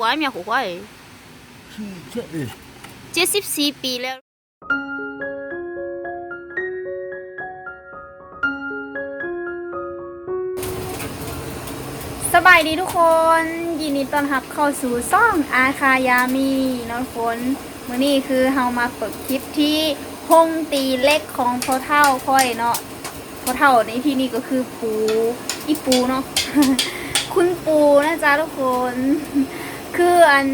หัวเมียหัวที่เชื่อเลยเจ็ดสิบสี่ปีแล้วสบายดีทุกคน ยินดีต้อนรับเข้าสู่ซ่องอาคายามีน้องฝนมื่อนี้คือเฮามาเปิดคลิปที่พงตีเล็กของพ่อเท่าค่อยเนาะพ่อเท่าในที่นี้ก็คือปูอีปูเนาะคุณปูนะจ๊ะทุกคน คืออัน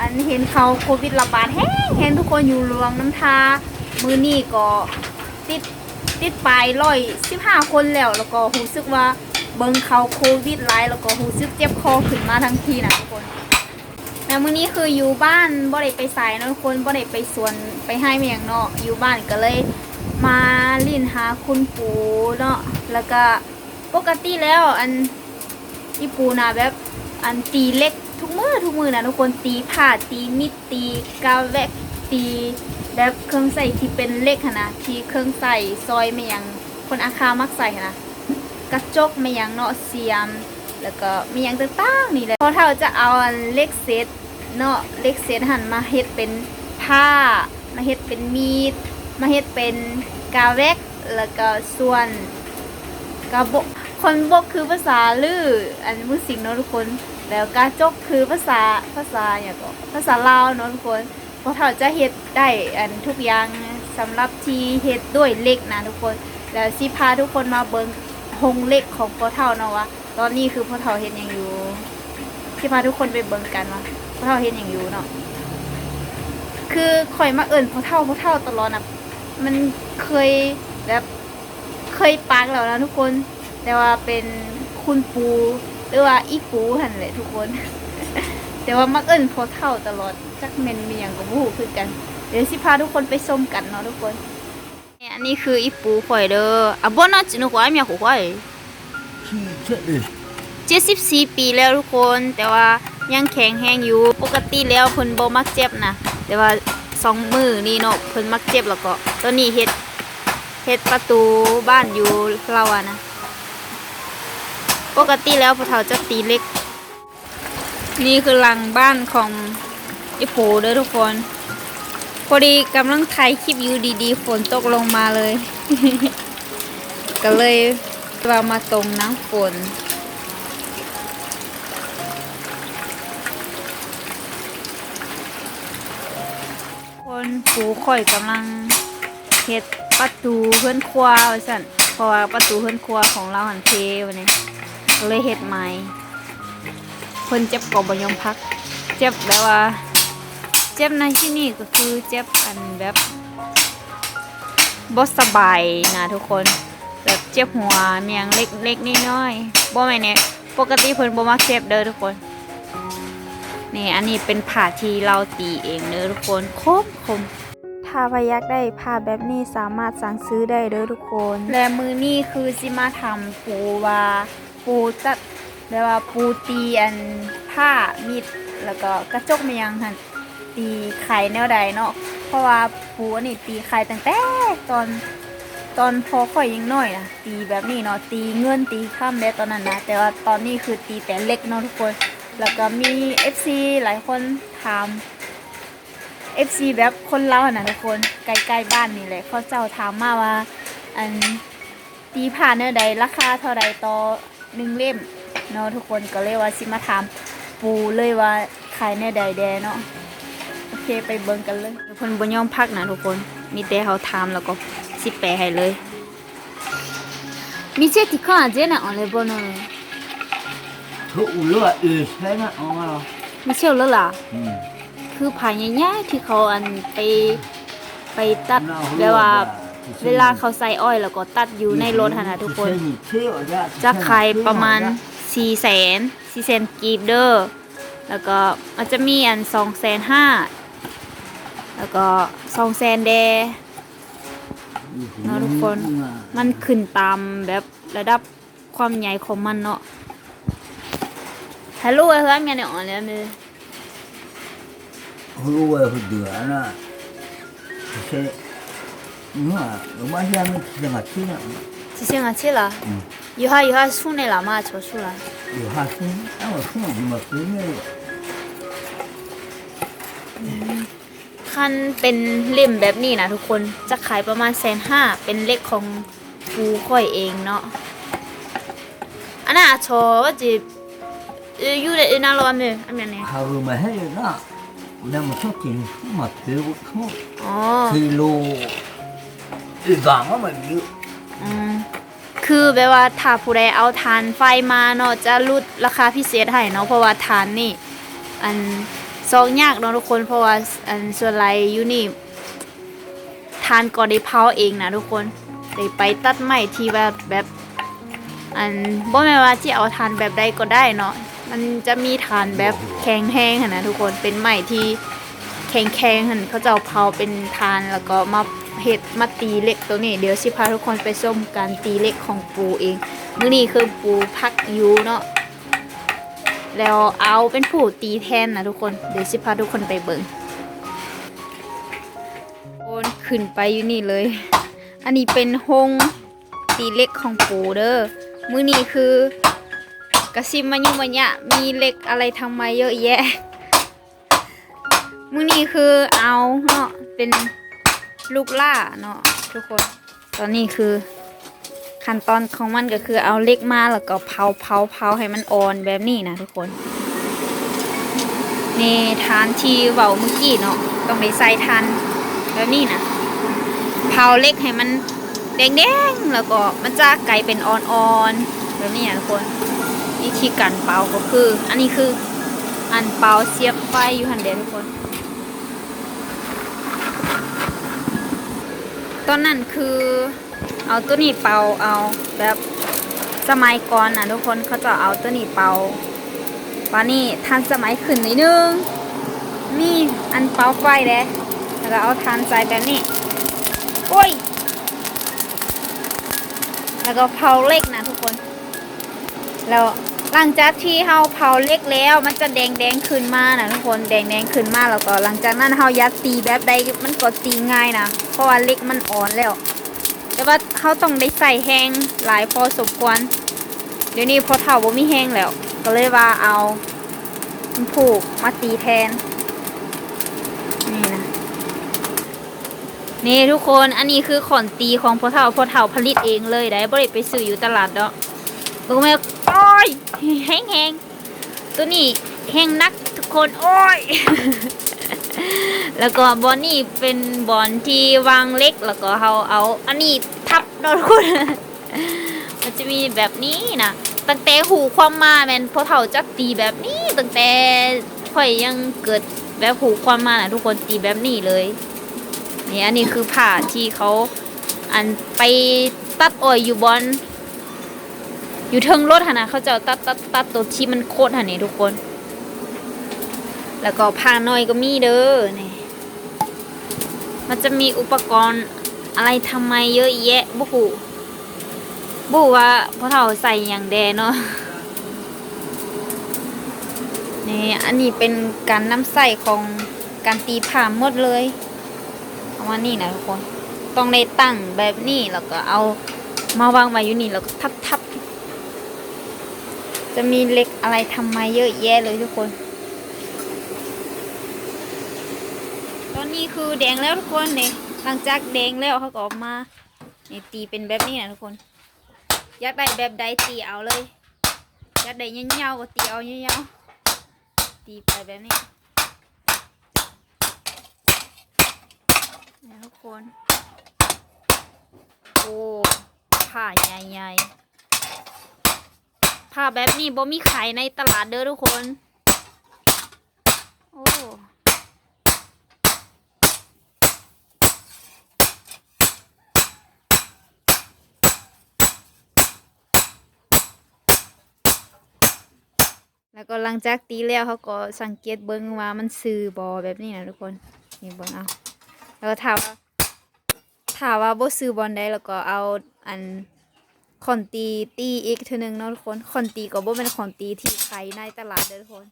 อันเห็นเขาโควิดระบาดแห้งเห็นทุกคนอยู่รวงน้ำทามือนี่ก็ติดติดไปร้อยสิบห้าคนแล้วแล้วก็รู้สึกว่าเบิ่งเขาโควิดไลายแล้วก็รู้สึกเจ็บคอขึ้นมาทันทีนะทุกคนแล้วมื้อนี้คืออยู่บ้านบ่ได้ไปสายนะทุกคนบ่ได้ไปสวนไปให้เมียงเนาะอยู่บ้านก็เลยมาลิ่นหาคุณปูเนาะแล้วก็ปกติแล้วอันอีปูนะแบบอันตีเล็ก มือทุกมือนะทุกคนตีผ่าตีมิดตีกาแวกตีแบบเครื่องใส่ที่เป็นเล็กนะที่เครื่องใส่ซอยไม่ยังคนอาคามักใส่นะกระจกไม่ยังเนาะเสียม แล้วก็มีอย่างต่างๆนี่แหละพอเท่าจะเอาเล็กเซตเนาะเล็กเซตหันมาเฮ็ดเป็นผ้ามาเฮ็ดเป็นมีด มาเฮ็ดเป็นกาแวกแล้วก็ส่วนกาบกคนบกคือภาษาลืออันมุสิงเนาะทุกคน แล้วกาจกคือภาษาภาษาอย่างก็ภาษาลาวเนาะทุกคนเพราะเขาจะเฮ็ดได้อันทุกอย่างสำหรับที่เฮ็ดด้วยเล็กนะทุกคน แล้วสิพาทุกคนมาเบิ่งหงเล็กของพ่อเฒ่าเนาะว่าตอนนี้คือพ่อเฒ่าเฮ็ดหยังอยู่สิพาทุกคนไปเบิ่งกันว่าพ่อเฒ่าเฮ็ดหยังอยู่เนาะคือข่อยมาเอิ้นพ่อเฒ่าพ่อเฒ่าตลอดน่ะมันเคยแบบเคยปักแล้วนะทุกคน แต่ว่าเป็นคุณปู หรือว่าอีปูหันแหละทุกคน แต่ว่ามักเอิ้นพอเท่าตลอดจักเมนมีอย่างกับบูคือกัน เดี๋ยวสิพาทุกคนไปชมกันเนาะทุกคนเนี่ยอันนี้คืออีปูข่อยเด้ออะบ่น่าจินหัวเมียหัวข่อยที่เชื่อเลยเจ็ดสิบสี่ปีแล้วทุกคนแต่ว่ายังแข็งแรงอยู่ปกติแล้วเพิ่นบ่มักเจ็บนะแต่ว่าสองมือนี่เนาะเพิ่นมักเจ็บแล้วก็ตอนนี้เฮ็ดเฮ็ดประตูบ้านอยู่เราอะนะ ปกติแล้วพวกเขาจะตีเล็ก นี่คือหลังบ้านของอีโผเด้อทุกคน พอดีกำลังถ่ายคลิปอยู่ดีๆฝนตกลงมาเลย ก็เลยเรามาตรงน้ำฝนคนผูข่อยกำลังเฮ็ดประตูเพื่อนครัวว่าซั่นเพราะว่าประตูเพื่อนครัวของเราหันเทวันนี้ เลยเฮ็ดใหม่เพิ่นเจ็บก็บ่ยอมพัก เจ็บแบบว่า เจ็บในที่นี่ก็คือเจ็บอันแบบบ่สบายนะทุกคน แบบเจ็บหัวเมียงเล็กเล็กนิดน้อยๆบ่แม่นเนี่ยปกติเพิ่นบ่มักเจ็บเด้อทุกคนนี่อันนี้เป็นผ่าที่เราตีเองเด้อทุกคนคมคมถ้าพายักได้ผ้าแบบนี้สามารถสั่งซื้อได้เด้อทุกคน และมือนี่คือสิมาทำปูว่า ปูจัดแบบว่าปูตีอันผ้ามิดแล้วก็กระจกเมียงหันตีไข่แนวใดเนาะเพราะว่าปูอันนี้ตีไข่ตั้งแต่ตอนตอนพอข่อยยังน้อยนะตีแบบนี้เนาะตีเงินตีข้ามได้ตอนนั้นนะแต่ว่าตอนนี้คือตีแต่เล็กเนาะทุกคน แล้วก็มี FC หลายคนถาม FC แบบคนเล่านะทุกคนใกล้ๆบ้านนี่แหละเขาเจ้าถามมาว่า อันตีผ่านเนื้อใดราคาเท่าใดต่อ หนึ่งเล่มเนาะทุกคนก็เลยว่าสิมาถามปูเลยว่าขายเนื้อใดแดเนาะโอเคไปเบิ่งกันเลยทุกคนบ่ยอมพักนะทุกคนมีแต่เขาถามแล้วก็สิแปลให้เลยมีเช็ดที่ข้อเจ๊น่ะออนเลยบ่เนาะทุกเลือดเออใช่ไหมอ๋อมีเชี่ยวแล้วล่ะอืมคือผ่านง่ายๆที่เขาอันไปไปตัดแบบว่า เวลาเขาใส่อ้อยแล้วก็ตัดอยู่ในรถหันนะทุกคน จะขายประมาณ4แสน4แสนกีบเด้อแล้วก็มันจะมีอัน2แสนห้าแล้วก็2แสนแดเนาะทุกคนมันขึ้นตามแบบระดับความใหญ่ของมันเนาะฮัลโหลเฮ้ยมีเนี่ยอ่อนเลยมือรู้ว่าเดือดนะใช่เนี่ยว่ายังไ嗯啊，我现在是我去了。是先我去了。嗯。有哈有哈树呢，老妈做树了。有哈树，那我树没树呢。ท่านเป็นเล่มแบบนี้นะทุกคนจะขายประมาณแสนห้าเป็นเลขของปูค่อยเองเนาะอันน่ะชอว่าจะอยู่ในนารอนเลยอันนี้เขารู้มาให้เนะแล้วมันชอบกินมาซื้อเขาซื้โล อืมคือแบบว่าถ้าผู้ใดเอาทานไฟมาเนาะจะลดราคาพิเศษให้เนาะเพราะว่าทานนี่ อันซองยากเนาะทุกคนเพราะว่าอันส่วนไรอยู่นี่ทานก็ได้เผาเองนะทุกคนได้ไปตัดไม้ที่แบบแบบอันบ่แม่นว่าที่เอาทานแบบใดก็ได้เนาะมันจะมีทานแบบแข็งแห้งหั่นนะทุกคนเป็นไม้ที่แข็งแข็งหั่นเขาจะเอาเผาเป็นทานแล้วก็มา เฮ็ดมาตีเล็กตัวนี้ เดี๋ยวสิพาทุกคนไปชมการตีเล็กของปูเองมื้อนี้คือปูพักอยู่เนาะแล้วเอาเป็นผู้ตีแทนนะทุกคนเดี๋ยวสิพาทุกคนไปเบิ่งโอนขึ้นไปอยู่นี่เลย อันนี้เป็นหงตีเล็กของปูเด้อมื้อนี้คือกระซิบมายุ่งมายะมีเล็กอะไรทำไมเยอะแยะมื้อนี้คือเอาเนาะเป็น ลูกล่าเนาะทุกคน ตอนนี้คือขั้นตอนของมันก็คือเอาเล็กมาแล้วก็เผาเผาเผาให้มันอ่อนแบบนี้นะทุกคนนี่ทานทีเว้าเมื่อกี้เนาะต้องได้ใส่ทานแบบนี้นะเผาเล็กให้มันแดงๆแล้วก็มันจะไก่เป็นอ่อนๆแบบนี้อะทุกคนวิธีการเป่าก็คือ อันนี้คืออันเป่าเสียบไฟอยู่หันเดนทุกคน ตอนนั้นคือเอาตัวนี้เป่าเอาแบบสมัยก่อนนะทุกคนเขาจะเอาตัวนี้เป่าวันนี้ทันสมัยขึ้นนิดนึงมีอันเป่าไฟเด้แล้วก็เอาทานใส่แบบนี้โอ้ยแล้วก็เผาเล็กนะทุกคน แล้ว หลังจากที่เฮาเผาเล็กแล้ว มันจะแดงแดงขึ้นมานะทุกคนแดงแดงขึ้นมาแล้วก็ หลังจากนั้นเฮายัดตีแบบใดมันก็ตีง่ายนะเพราะว่าเล็กมันอ่อนแล้ว แต่ว่าเฮาต้องได้ใส่แห้งหลายพอสมควรเดี๋ยวนี้พอเท่าบ่มีแห้งแล้ว ก็เลยว่าเอาผูกมาตีแทนนี่นะนี่ทุกคนอันนี้คือขอนตีของพ่อเฒ่าพ่อเฒ่าผลิตเองเลยได้บ่ได้ไปซื้ออยู่ตลาดดอกรู้ไหมโอ้ ยแห้งแห้งๆตัวนี้แห้งนักทุกคนโอ้ย แล้วก็บอลนี่เป็นบอลที่วางเล็กแล้วก็เขาเอา อันนี้ทับนาะทุกคนมันจะมีแบบนี้นะตั้งแต่หูความมาแมนพอเฒ่าจักตีแบบนี้ตั้งแต่ข่อยยังเกิดแบบหูความมานะทุกคนตีแบบนี้เลยนี่อันนี้คือผ่าที่เขาอันไปตัดอ้อยอยู่บอน อยู่เทิงรถหนะเขาจะตัดตัดตัดตัวที่มันโคตรหันนี่ทุกคน แล้วก็ผ่าน้อยก็มีเด้อนี่มันจะมีอุปกรณ์อะไรทำไมเยอะแยะบุกูบุว่าพอเฒ่าใส่อย่างแดเนาะนี่อันนี้เป็นการน้ำใส่ของการตีผ่าหมดเลยประมานี้นะทุกคน ต้องได้ตั้งแบบนี้แล้วก็เอามาวางไว้อยู่นี่แล้วก็ทับทับ จะมีเหล็กอะไรทำมาเยอะแยะเลยทุกคน ตอนนี้คือแดงแล้วทุกคนเนี่ยหลังจากแดงแล้วเขาก็ออกมาเนี่ยตีเป็นแบบนี้นะทุกคน อยากได้แบบใดตีเอาเลยอยากได้เงาๆก็ตีเอาเงาๆตีไปแบบนี้นี่ยทุกคน โอ้ผ้าใหญ่ๆ ผ้าแบบนี้บ่มีขายในตลาดเด้อทุกคน โอ้แล้วก็หลังจากตีแล้วเขาก็สังเกตเบิ้งว่ามันซื้อบอแบบนี้นะทุกคนนี่เบิ้งเอา แล้วก็ถามว่าถามว่าบ่ซื้อบอลได้แล้วก็เอาอัน คอนตีตีอีกทีหนึ่งเนาะทุกคนคอนตีก็บ่เป็นขอนตีที่ใครในตลาดเด้อทุกคน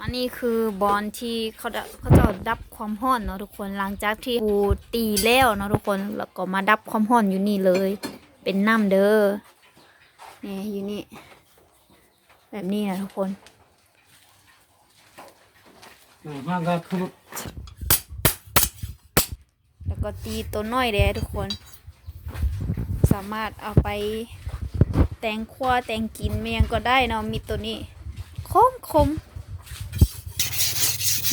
อันนี้คือบอลที่เขาเขาจะดับความห้อนเนาะทุกคนหลังจากที่ปูตีแล้วเนาะทุกคนแล้วก็มาดับความห้อนอยู่นี่เลย เป็นน้ำเด้อเนี่ยอยู่นี่ แบบนี้นะทุกคนมากก็คืแล้วก็ตีตัวน้อยเด้ทุกคนามารถเอาไปแตงครัวแตงกินเมียงก็ได้เนาะมีตัวนี้คมคม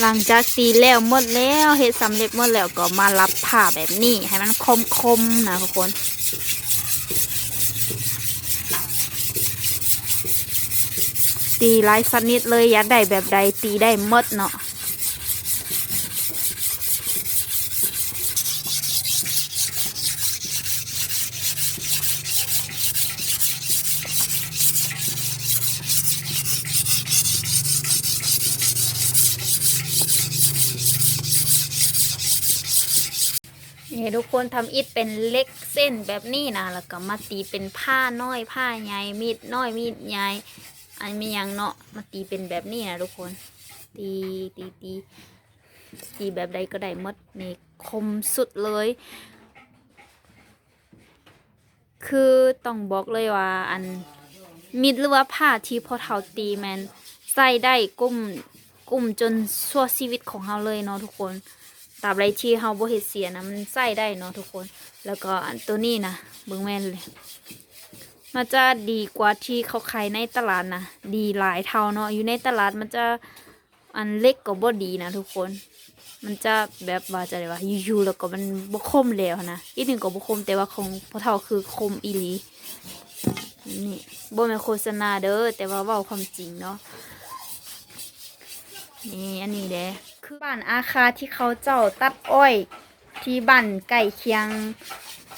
หลังจากตีแล้วหมดแล้วเฮ็ดสำเร็จหมดแล้วก็มารับผ่าแบบนี้ ให้มันคมคมนะทุกคนตีหลายสนิดเลยอยากได้แบบใดตีได้หมดเนาะ นี่ทุกคนทำอิฐเป็นเล็กเส้นแบบนี้นะแล้วก็มาตีเป็นผ้าน้อยผ้าใหญ่มีดน้อยมีดใหญ่อันมียังเนาะมาตีเป็นแบบนี้นะทุกคน ตีตีตีตีแบบใดก็ได้มดนี่คมสุดเลย คือต้องบอกเลยว่า อันมีดหรือว่าผ้าที่พอเท่าตีแมนใส่ได้กุ้มกุ้มจนชั่วชีวิตของเราเลยเนาะทุกคน ตราบใดที่เฮาบ่เฮ็ดเสียนะมันใส่ได้เนาะทุกคน แล้วก็อันตัวนี้นะเบิ่งแม่นเลยมันจะดีกว่าที่เขาขายในตลาดนะดีหลายเท่าเนาะอยู่ในตลาดมันจะอันเล็กก็บ่ดีนะทุกคน มันจะแบบว่าจะได้ว่าอยู่ๆแล้วก็มันบ่คมแล้วนะอีกหนึ่งก็บ่คมแต่ว่าของพ่อเฒ่าคือคมอีหลีนี่บ่แม่นโฆษณาเด้อแต่ว่าเว้าความจริงเนาะนี่อันนี้เด้ คือบ้านอาคาที่เขาเจ้าตัดอ้อย ที่บ้านไก่เคียง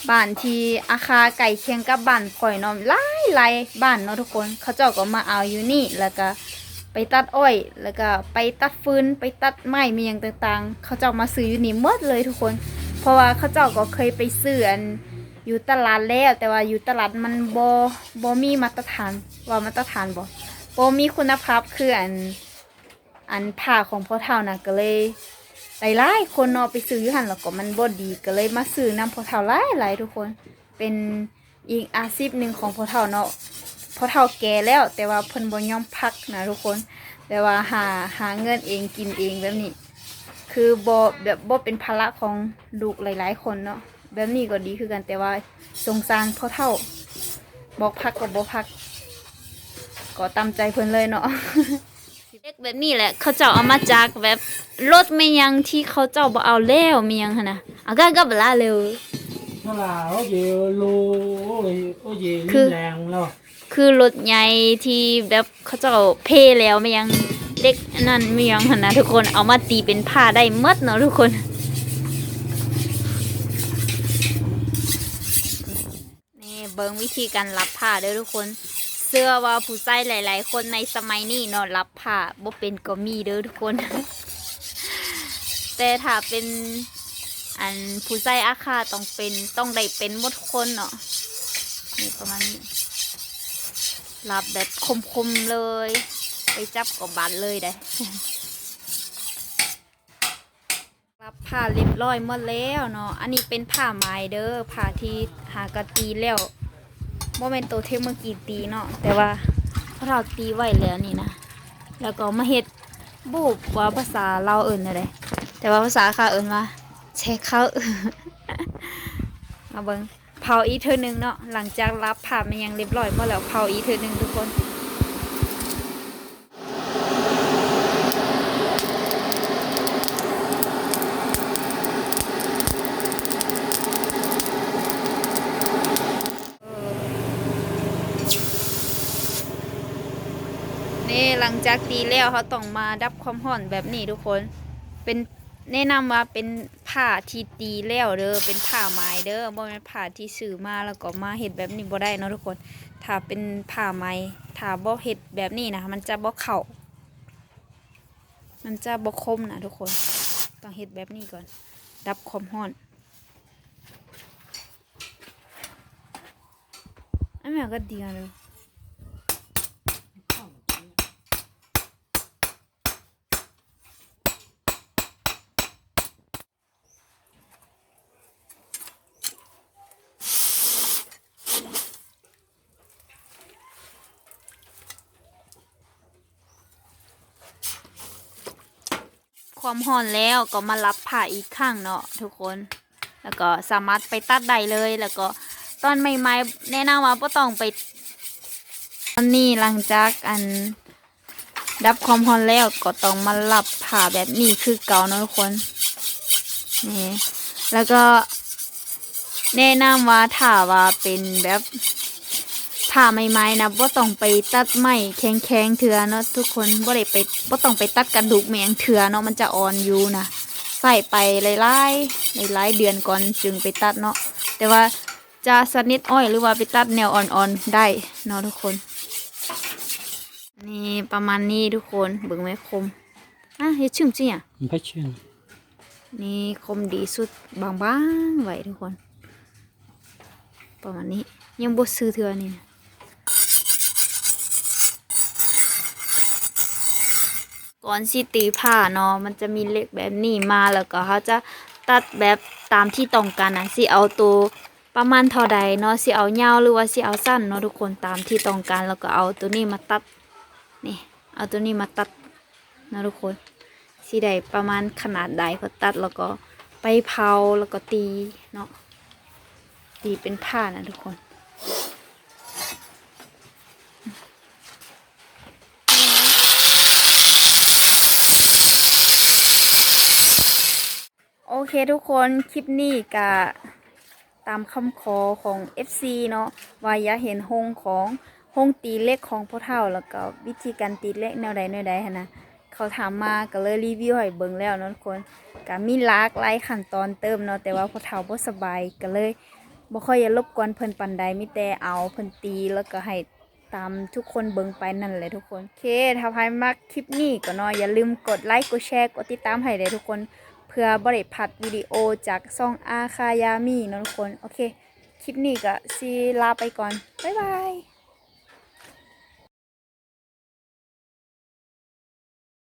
บ้านที่อาคาไก่เคียงกับบ้านข่อยนาะหลายหลายบ้านเนาะทุกคน เขาเจ้าก็มาเอาอยู่นี่แล้วก็ไปตัดอ้อย แล้วก็ไปตัดฟืนไปตัดไม้มีอย่างต่างๆ เขาเจ้ามาซื้ออยู่นี่หมดเลยทุกคน เพราะว่าเขาเจ้าก็เคยไปซื้ออันอยู่ตลาดแล้วแต่ว่าอยู่ตลาดมันบ่บ่มีมาตรฐานว่ามาตรฐานบ่บ่มีคุณภาพคืออัน อันผ้าของพ่อเท่านะก็เลยหลายๆคนเนาะไปซื้ออยู่หันแล้วก็มันบ่ดีก็เลยมาซื้อนำพ่อเท่าหลายหลายทุกคน เป็นอีกอาชีพหนึ่งของพ่อเท่าเนาะพ่อเท่าแก่แล้ว แต่ว่าเพิ่นบ่ยอมพักนะทุกคน แต่ว่าหาหาเงินเองกินเองแบบนี้ คือบ่แบบบ่เป็นภาระของลูกหลาย ๆ คนเนาะแบบนี้ก็ดีคือกันแต่ว่าสงสารพ่อเท่า บอกพักก็บ่พัก ก็ตามใจเพิ่นเลยเนาะ เล็กแบบนี้แหละ เขาเจ้าเอามาจากแบบรถไม่ยังที่เขาเจ้าบ่เอาแล้วมียังหั่นนะอาก็ก็บลาเร็ว nó là có gì lô có gì Cứ- liên làng lo คือรถใหญ่ที่แบบเขาเจ้าเพแล้วไม่ยังเล็กอันนั่นไม่ยังหั่นนะทุกคนเอามาตีเป็นผ้าได้หมดเนาะทุกคน นี่เบิ่งวิธีการรับผ้าเด้อทุกคน เสื้อว่าผู้ชายหลาย ๆ คนในสมัยนี้นาะรับผ้าบ่เป็นก็มีเด้อทุกคน แต่ถ้าเป็นอันผู้ชายอาคาต้องเป็นต้องได้เป็นหมดคนเนาะนี่ประมาณนี้รับแบบคม ๆ เลย ไปจับกับบาดเลยได้รับผ้าเรียบร้อยหมดแล้วเนาะอันนี้เป็นผ้าไหมเด้อผ้าที่หากะตีแล้ว ว่าเป็นตัวเทมเมื่อกี้ตีเนาะแต่ว่าพอเราตีไว้แล้วนี่นะแล้วก็มาเฮ็ดบูบว่าภาษาเราเอิ่นอะไรแต่ว่าภาษาค่ะเอิ่นว่าเช็คเขามาเบิงเผาอีเธอหนึ่งเนาะหลังจากรับผ่านมันยังเรียบร้อยหมดแล้วเผาอีเธอหนึ่งทุกคน นี่ห ลังจากตีแล้วเขาต้องมาดับความร้อนแบบนี้ทุกคน เป็นแนะนำว่าเป็นผ้าที่ตีแล้วเด้อเป็นผ้าไหมเด้อบ่แม่นผ้าที่ซื้อมาแล้วก็มาเฮ็ดแบบนี้บ่ได้เนาะทุกคน ถ้าเป็นผ้าไหมถ้าบ่เฮ็ดแบบนี้นะมันจะบ่เข้ามันจะบ่คมนะทุกคน ต้องเฮ็ดแบบนี้ก่อน ดับความร้อนอันนี้ก็ดีเลย ความร้อนแล้วก็มารับผ่าอีกข้างเนาะทุกคน แล้วก็สามารถไปตัดได้เลยแล้วก็ตอนใหม่ๆแนะนำว่าบ่ต้องไปตอนนี้หลังจากอันดับความร้อนแล้วก็ต้องมารับผ่าแบบนี้คือเก่าเนาะทุกคนนี่แล้วก็แนะนำว่าถ้าว่าเป็นแบบ ผ่าใหม่ๆนะบ่ต้องไปตัดไม้แข็งๆเถื่อเนาะทุกคนบ่ได้ไปบ่ต้องไปตัดกระดูกแมงเถื่อเนาะมันจะอ่อนอยู่นะใส่ไปหลายๆหลายๆเดือนก่อนจึงไปตัดเนาะแต่ว่าจะสนิทอ้อยหรือว่าไปตัดแนวอ่อนๆได้เนาะทุกคน นี่ประมาณนี้ทุกคนเบิ่งไหมคมอะเฮ็ดชึ่งจริงอะไม่เชื่อนี่คมดีสุดบางๆไว้ทุกคน ประมาณนี้ยังบดซื้อเทือนี่นะ ก่อนสิตีผ้าเนาะมันจะมีเหล็กแบบนี้มาแล้วก็เขาจะตัดแบบตามที่ต้องการนะสิเอาตัวประมาณเท่าใดเนาะสิเอายาวหรือว่าสิเอาสั้นเนาะทุกคนตามที่ต้องการแล้วก็เอาตัวนี้มาตัดนี่เอาตัวนี้มาตัดนะทุกคนสีใดประมาณขนาดใดก็ตัดแล้วก็ไปเผาแล้วก็ตีเนาะตีเป็นผ้านะทุกคน โอเค ทุกคนคลิปนี้กะตามคำขอของ FC เนาะว่าอยากเห็นหงของหงตีเล็กของพ่อเฒ่าแล้วก็วิธีการตีเล็กแนวใดแนวใดหั้นะเขาถามมาก็เลยรีวิวให้เบิ่งแล้วเนาะทุกคนก็มีลากหลายขั้นตอนเติมเนาะแต่ว่าพ่อเฒ่าบ่สบายก็เลยบ่ค่อยอยากรบกวนเพิ่นปานใดมีแต่เอาเพิ่นตีแล้วก็ให้ตามทุกคนเบิ่งไปนั่นแหละทุกคนโอเคถ้าใครมักคลิปนี้ก็เนาะอย่าลืมกดไลค์กดแชร์กดติดตามให้เลยทุกคน พื่อบริพัดวิดีโอจากซ่องอาคายามีนะทุกคน โอเค คลิปนี้ก็ซีลาไปก่อน บ๊ายบาย